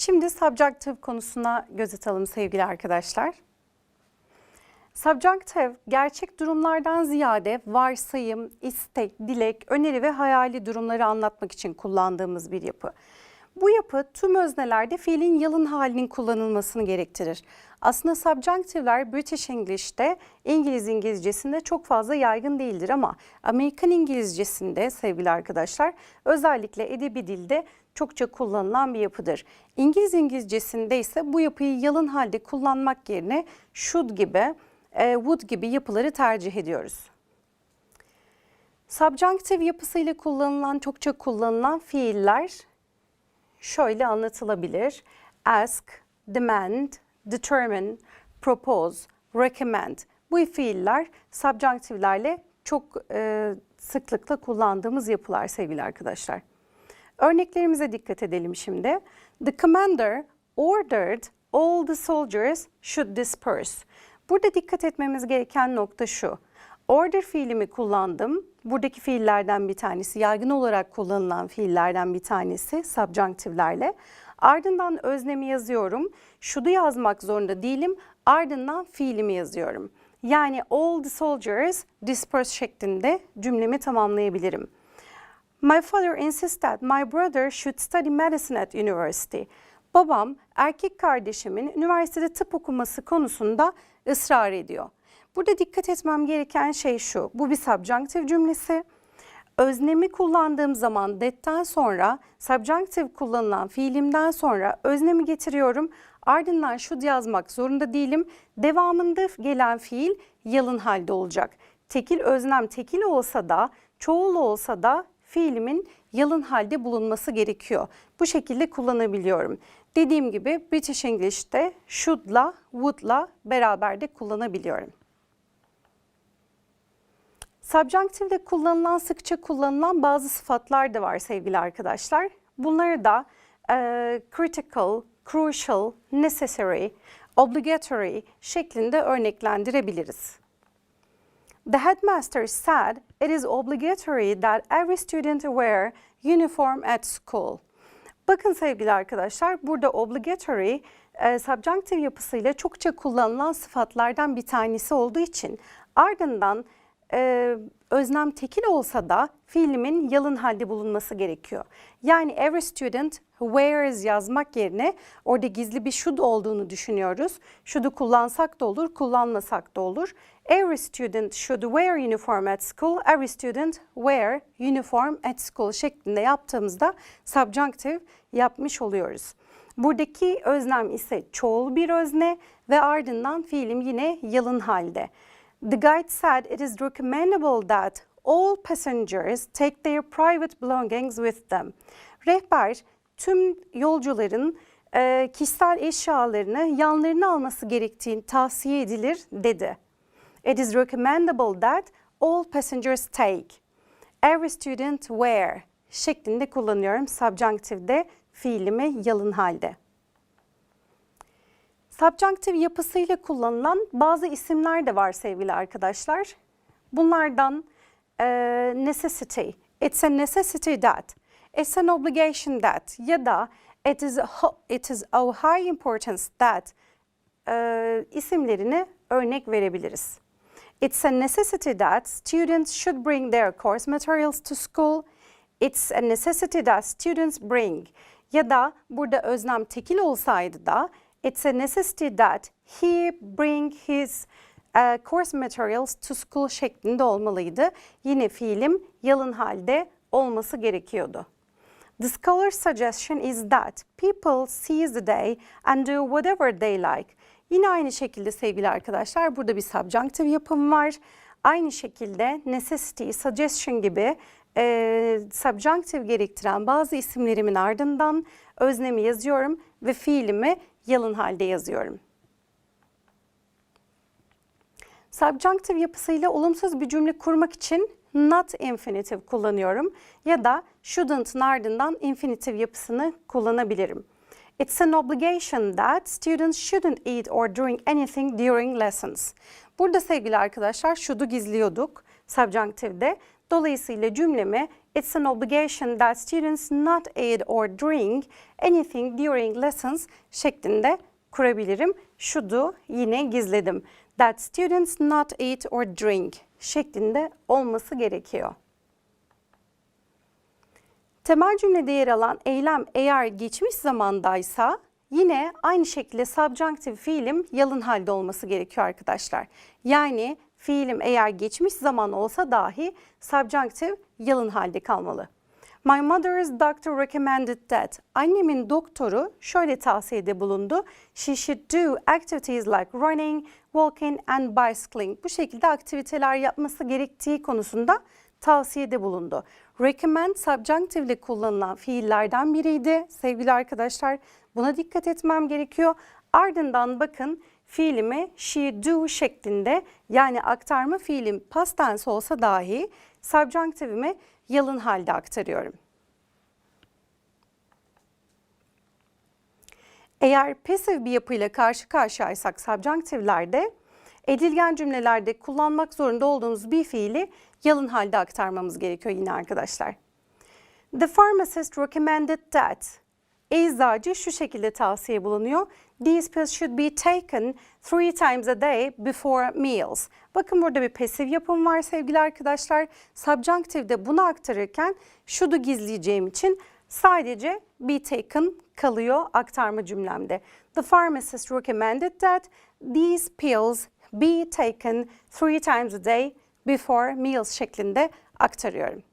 Şimdi subjunctive konusuna göz atalım sevgili arkadaşlar. Subjunctive gerçek durumlardan ziyade varsayım, istek, dilek, öneri ve hayali durumları anlatmak için kullandığımız bir yapı. Bu yapı tüm öznelerde fiilin yalın halinin kullanılmasını gerektirir. Aslında subjunctive'ler British English'te, İngiliz İngilizcesinde çok fazla yaygın değildir ama Amerikan İngilizcesinde sevgili arkadaşlar özellikle edebi dilde çokça kullanılan bir yapıdır. İngiliz İngilizcesinde ise bu yapıyı yalın halde kullanmak yerine should gibi, e, would gibi yapıları tercih ediyoruz. Subjunctive yapısıyla kullanılan, çokça kullanılan fiiller şöyle anlatılabilir. Ask, demand, determine, propose, recommend. Bu fiiller subjunctive'lerle çok e, sıklıkla kullandığımız yapılar sevgili arkadaşlar. Örneklerimize dikkat edelim şimdi. The commander ordered all the soldiers should disperse. Burada dikkat etmemiz gereken nokta şu. Order fiilimi kullandım. Buradaki fiillerden bir tanesi, yaygın olarak kullanılan fiillerden bir tanesi subjunctive'lerle. Ardından öznemi yazıyorum. Should'u yazmak zorunda değilim. Ardından fiilimi yazıyorum. Yani all the soldiers disperse şeklinde cümlemi tamamlayabilirim. My father insists that my brother should study medicine at university. Babam erkek kardeşimin üniversitede tıp okuması konusunda ısrar ediyor. Burada dikkat etmem gereken şey şu. Bu bir subjunctive cümlesi. Öznemi kullandığım zaman that'ten sonra subjunctive kullanılan fiilimden sonra öznemi getiriyorum. Ardından should yazmak zorunda değilim. Devamında gelen fiil yalın halde olacak. Tekil öznem tekil olsa da çoğul olsa da fiilimin yalın halde bulunması gerekiyor. Bu şekilde kullanabiliyorum. Dediğim gibi British English'te should'la, would'la beraber de kullanabiliyorum. Subjunctive'de kullanılan, sıkça kullanılan bazı sıfatlar da var sevgili arkadaşlar. Bunları da e, critical, crucial, necessary, obligatory şeklinde örneklendirebiliriz. The headmaster said it is obligatory that every student wear uniform at school. Bakın sevgili arkadaşlar burada obligatory e, subjunctive yapısıyla çokça kullanılan sıfatlardan bir tanesi olduğu için ardından e, öznem tekil olsa da fiilimin yalın halde bulunması gerekiyor. Yani every student wears yazmak yerine orada gizli bir should olduğunu düşünüyoruz. Should'u kullansak da olur, kullanmasak da olur. Every student should wear uniform at school. Every student wear uniform at school şeklinde yaptığımızda subjunctive yapmış oluyoruz. Buradaki öznem ise çoğul bir özne ve ardından fiilim yine yalın halde. The guide said it is recommendable that all passengers take their private belongings with them. Rehber tüm yolcuların e, kişisel eşyalarını yanlarına alması gerektiğini tavsiye edilir dedi. It is recommendable that all passengers take. Every student wear şeklinde kullanıyorum subjunctive'de fiilimi yalın halde. Subjunctive yapısıyla kullanılan bazı isimler de var sevgili arkadaşlar. Bunlardan e, necessity, it's a necessity that, it's an obligation that ya da it is it is of high importance that e, isimlerini örnek verebiliriz. It's a necessity that students should bring their course materials to school. It's a necessity that students bring ya da burada öznem tekil olsaydı da it's a necessity that he bring his uh, course materials to school şeklinde olmalıydı. Yine fiilim yalın halde olması gerekiyordu. The scholar's suggestion is that people seize the day and do whatever they like. Yine aynı şekilde sevgili arkadaşlar burada bir subjunctive yapım var. Aynı şekilde necessity, suggestion gibi e, subjunctive gerektiren bazı isimlerimin ardından öznemi yazıyorum ve fiilimi yalın halde yazıyorum. Subjunctive yapısıyla olumsuz bir cümle kurmak için not infinitive kullanıyorum ya da shouldn't'ın ardından infinitive yapısını kullanabilirim. It's an obligation that students shouldn't eat or drink anything during lessons. Burada sevgili arkadaşlar should'u gizliyorduk subjunctive'de. Dolayısıyla cümlemi it's an obligation that students not eat or drink anything during lessons şeklinde kurabilirim. Should'u yine gizledim. That students not eat or drink şeklinde olması gerekiyor. Temel cümlede yer alan eylem eğer geçmiş zamandaysa yine aynı şekilde subjunctive fiilim yalın halde olması gerekiyor arkadaşlar. Yani fiilim eğer geçmiş zaman olsa dahi subjunctive yalın halde kalmalı. My mother's doctor recommended that. Annemin doktoru şöyle tavsiyede bulundu. She should do activities like running, walking and bicycling. Bu şekilde aktiviteler yapması gerektiği konusunda tavsiyede bulundu. Recommend subjunctive kullanılan fiillerden biriydi. Sevgili arkadaşlar buna dikkat etmem gerekiyor. Ardından bakın fiilimi she do şeklinde yani aktarma fiilim past tense olsa dahi subjunctive'imi yalın halde aktarıyorum. Eğer pasif bir yapıyla karşı karşıyaysak subjunctive'lerde edilgen cümlelerde kullanmak zorunda olduğumuz bir fiili yalın halde aktarmamız gerekiyor yine arkadaşlar. The pharmacist recommended that. Eczacı şu şekilde tavsiye bulunuyor. These pills should be taken three times a day before meals. Bakın burada bir pasif yapım var sevgili arkadaşlar. Subjunctive'de bunu aktarırken should'u gizleyeceğim için sadece be taken kalıyor aktarma cümlemde. The pharmacist recommended that these pills be taken three times a day before meals şeklinde aktarıyorum.